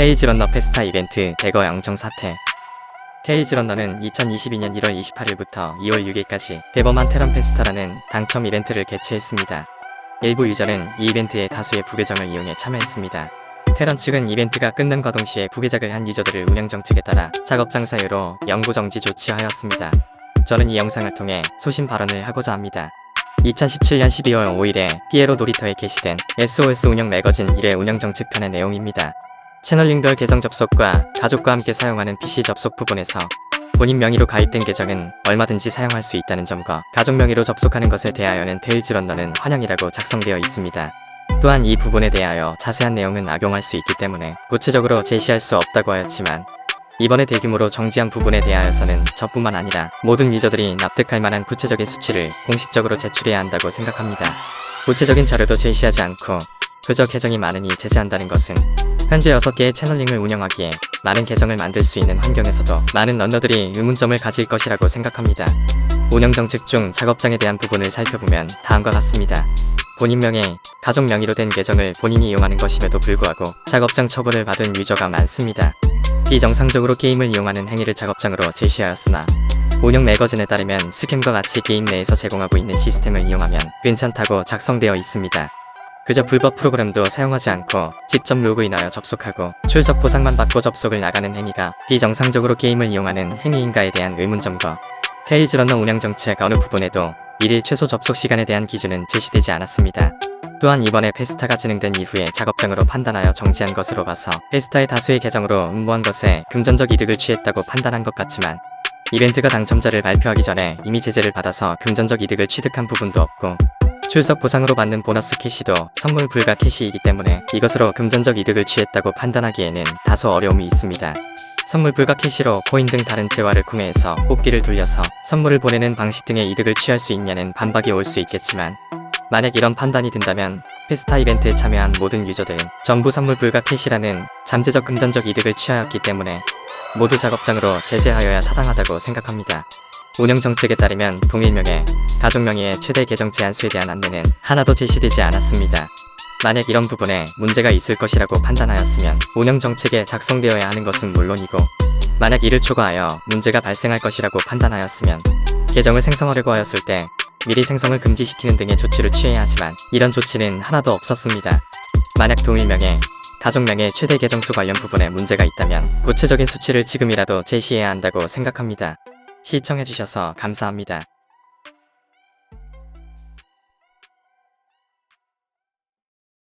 케이지 런너 페스타 이벤트 대거 양청 사태 케이지 런너는 2022년 1월 28일부터 2월 6일까지 대범한 테런 페스타라는 당첨 이벤트를 개최했습니다. 일부 유저는 이 이벤트에 다수의 부계정을 이용해 참여했습니다. 테런 측은 이벤트가 끝남과 동시에 부계작을 한 유저들을 운영 정책에 따라 작업장 사유로 영구 정지 조치하였습니다. 저는 이 영상을 통해 소신 발언을 하고자 합니다. 2017년 12월 5일에 피에로 놀이터에 게시된 SOS 운영 매거진 1회 운영 정책편의 내용입니다. 채널링별 계정 접속과 가족과 함께 사용하는 PC 접속 부분에서 본인 명의로 가입된 계정은 얼마든지 사용할 수 있다는 점과 가족 명의로 접속하는 것에 대하여는 테일즈 런너는 환영이라고 작성되어 있습니다. 또한 이 부분에 대하여 자세한 내용은 악용할 수 있기 때문에 구체적으로 제시할 수 없다고 하였지만 이번에 대규모로 정지한 부분에 대하여서는 저뿐만 아니라 모든 유저들이 납득할 만한 구체적인 수치를 공식적으로 제출해야 한다고 생각합니다. 구체적인 자료도 제시하지 않고 그저 계정이 많으니 제재한다는 것은 현재 6개의 채널링을 운영하기에 많은 계정을 만들 수 있는 환경에서도 많은 런너들이 의문점을 가질 것이라고 생각합니다. 운영 정책 중 작업장에 대한 부분을 살펴보면 다음과 같습니다. 본인 명의 가족 명의로 된 계정을 본인이 이용하는 것임에도 불구하고 작업장 처분을 받은 유저가 많습니다. 비정상적으로 게임을 이용하는 행위를 작업장으로 제시하였으나 운영 매거진에 따르면 스캠과 같이 게임 내에서 제공하고 있는 시스템을 이용하면 괜찮다고 작성되어 있습니다. 그저 불법 프로그램도 사용하지 않고 직접 로그인하여 접속하고 출석 보상만 받고 접속을 나가는 행위가 비정상적으로 게임을 이용하는 행위인가에 대한 의문점과 케이즈 런너 운영 정책 어느 부분에도 일일 최소 접속 시간에 대한 기준은 제시되지 않았습니다. 또한 이번에 페스타가 진행된 이후에 작업장으로 판단하여 정지한 것으로 봐서 페스타의 다수의 계정으로 응모한 것에 금전적 이득을 취했다고 판단한 것 같지만 이벤트가 당첨자를 발표하기 전에 이미 제재를 받아서 금전적 이득을 취득한 부분도 없고 출석 보상으로 받는 보너스 캐시도 선물 불가 캐시이기 때문에 이것으로 금전적 이득을 취했다고 판단하기에는 다소 어려움이 있습니다. 선물 불가 캐시로 코인 등 다른 재화를 구매해서 뽑기를 돌려서 선물을 보내는 방식 등의 이득을 취할 수 있냐는 반박이 올 수 있겠지만 만약 이런 판단이 든다면 페스타 이벤트에 참여한 모든 유저들은 전부 선물 불가 캐시라는 잠재적 금전적 이득을 취하였기 때문에 모두 작업장으로 제재하여야 타당하다고 생각합니다. 운영 정책에 따르면 동일 명의 가족 명의의 최대 계정 제한 수에 대한 안내는 하나도 제시되지 않았습니다. 만약 이런 부분에 문제가 있을 것이라고 판단하였으면 운영 정책에 작성되어야 하는 것은 물론이고 만약 이를 초과하여 문제가 발생할 것이라고 판단하였으면 계정을 생성하려고 하였을 때 미리 생성을 금지시키는 등의 조치를 취해야 하지만 이런 조치는 하나도 없었습니다. 만약 동일명의 가족명의 최대 계정수 관련 부분에 문제가 있다면 구체적인 수치를 지금이라도 제시해야 한다고 생각합니다. 시청해주셔서 감사합니다.